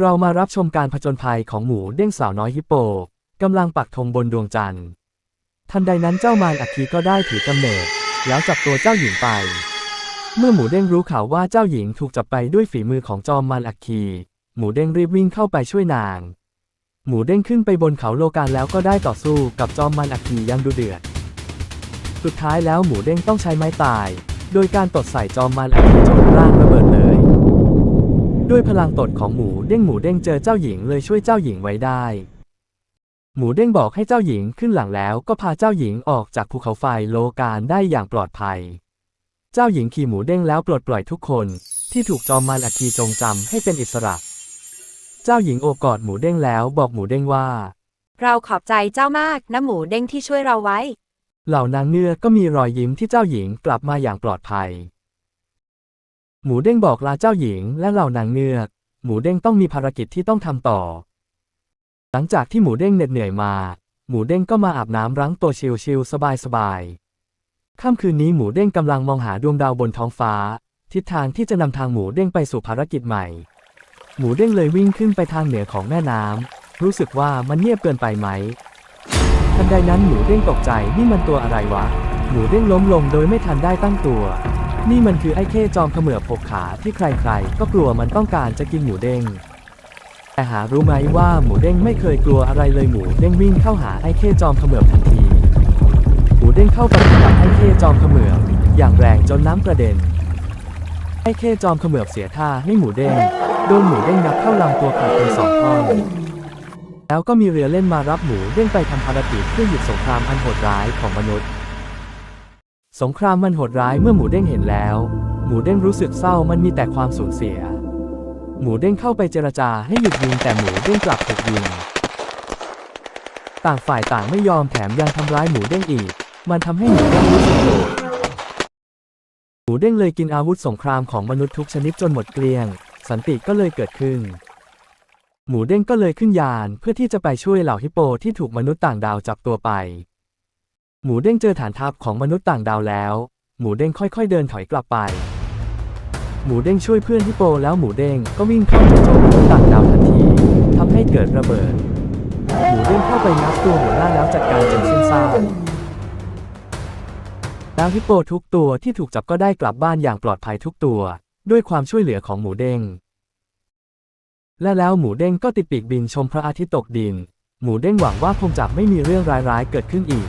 เรามารับชมการผจญภัยของหมูเด้งสาวน้อยฮิปโปกำลังปักธงบนดวงจันทร์ ทันใดนั้นเจ้ามารอัคคีก็ได้ถือกำเนิด แล้วจับตัวเจ้าหญิงไป เมื่อหมูเด้งรู้ข่าวว่าเจ้าหญิงถูกจับไปด้วยฝีมือของจอมมารอัคคี หมูเด้งรีบวิ่งเข้าไปช่วยนาง หมูเด้งขึ้นไปบนเขาโลกาแล้วก็ได้ต่อสู้กับจอมมารอัคคียังดุเดือด สุดท้ายแล้วหมูเด้งต้องใช้ไม้ตาย โดยการตดใส่จอมมารอัคคีจนร่างระเบิดเลย ด้วยพลังตดของหมูเด้งหมูเด้งเจอเจ้าหญิงเลยช่วยเจ้าหญิงไว้ได้ หมูเด้งบอกให้เจ้าหญิงขึ้นหลังแล้วก็พาเจ้าหญิงออกจากภูเขาไฟโลกานได้อย่างปลอดภัย เจ้าหญิงขี่หมูเด้งแล้วปลดปล่อยทุกคนที่ถูกจอมมารอัคคีจงจำให้เป็นอิสระ เจ้าหญิงโอบกอดหมูเด้งแล้วบอกหมูเด้งว่า เราขอบใจเจ้ามากนะหมูเด้งที่ช่วยเราไว้ เหล่านางเงือกก็มีรอยยิ้มที่เจ้าหญิงกลับมาอย่างปลอดภัย หมูเด้งบอกลาเจ้าหญิงและเหล่านางเงือก หมูเด้งต้องมีภารกิจที่ต้องทำต่อ หลังจากที่หมูเด้งเหน็ดเหนื่อยมา หมูเด้งก็มาอาบน้ำรั้งตัวชิลๆสบายๆค่ำคืนนี้หมูเด้งกำลังมองหาดวงดาวบนท้องฟ้า ทิศทางที่จะนำทางหมูเด้งไปสู่ภารกิจใหม่ หมูเด้งเลยวิ่งขึ้นไปทางเหนือของแม่น้ำรู้สึกว่ามันเงียบเกินไปไหมทันใดนั้นหมูเด้งตกใจนี่มันตัวอะไรวะ หมูเด้งล้มลงโดยไม่ทันได้ตั้งตัว นี่มันคือไอ้เข้จอมเขมือบหกขาที่ใครๆ ก็กลัวมันต้องการจะกินหมูเด้ง แต่หารู้ไหมว่าหมูเด้งไม่เคยกลัวอะไรเลยหมูเด้งวิ่งเข้าหาไอ้เข้จอมเขมือบทันที หมูเด้งเข้าไปกับไอ้เข้จอมเขมือบอย่างแรงจนน้ำกระเด็น ไอ้เข้จอมเขมือบเสียท่าให้หมูเด้งโดนหมูเด้งนับเข้าลำตัวขาดเป็นสองท่อนแล้วก็มีเรือเล่นมารับหมูเด้งไปทำภารกิจเพื่อหยุดสงครามอันโหดร้ายของมนุษย์ สงครามมันโหดร้ายเมื่อหมูเด้งเห็นแล้ว หมูเด้งรู้สึกเศร้ามันมีแต่ความสูญเสีย หมูเด้งเข้าไปเจรจาให้หยุดยิงแต่หมูเด้งกลับถูกยิง ต่างฝ่ายต่างไม่ยอมแถมยังทำร้ายหมูเด้งอีก มันทำให้หมูเด้งรู้สึกโกรธหมูเด้งเลยกินอาวุธสงครามของมนุษย์ทุกชนิดจนหมดเกลี้ยง สันติก็เลยเกิดขึ้น หมูเด้งก็เลยขึ้นยานเพื่อที่จะไปช่วยเหล่าฮิปโปที่ถูกมนุษย์ต่างดาวจับตัวไป หมูเด้งเจอฐานทัพของมนุษย์ต่างดาวแล้ว หมูเด้งค่อยๆเดินถอยกลับไป หมูเด้งช่วยเพื่อนฮิปโปแล้วหมูเด้งก็วิ่งเข้าจู่โจมมนุษย์ต่างดาวทันทีทำให้เกิดระเบิด หมูเด้งเข้าไปงับตัวหัวหน้าแล้วจัดการจนสิ้นซากแล้วฮิปโปทุกตัวที่ถูกจับก็ได้กลับบ้านอย่างปลอดภัยทุกตัว ด้วยความช่วยเหลือของหมูเด้ง และแล้วหมูเด้งก็ติดปีกบินชมพระอาทิตย์ตกดิน หมูเด้งหวังว่าคงจะไม่มีเรื่องร้ายๆเกิดขึ้นอีก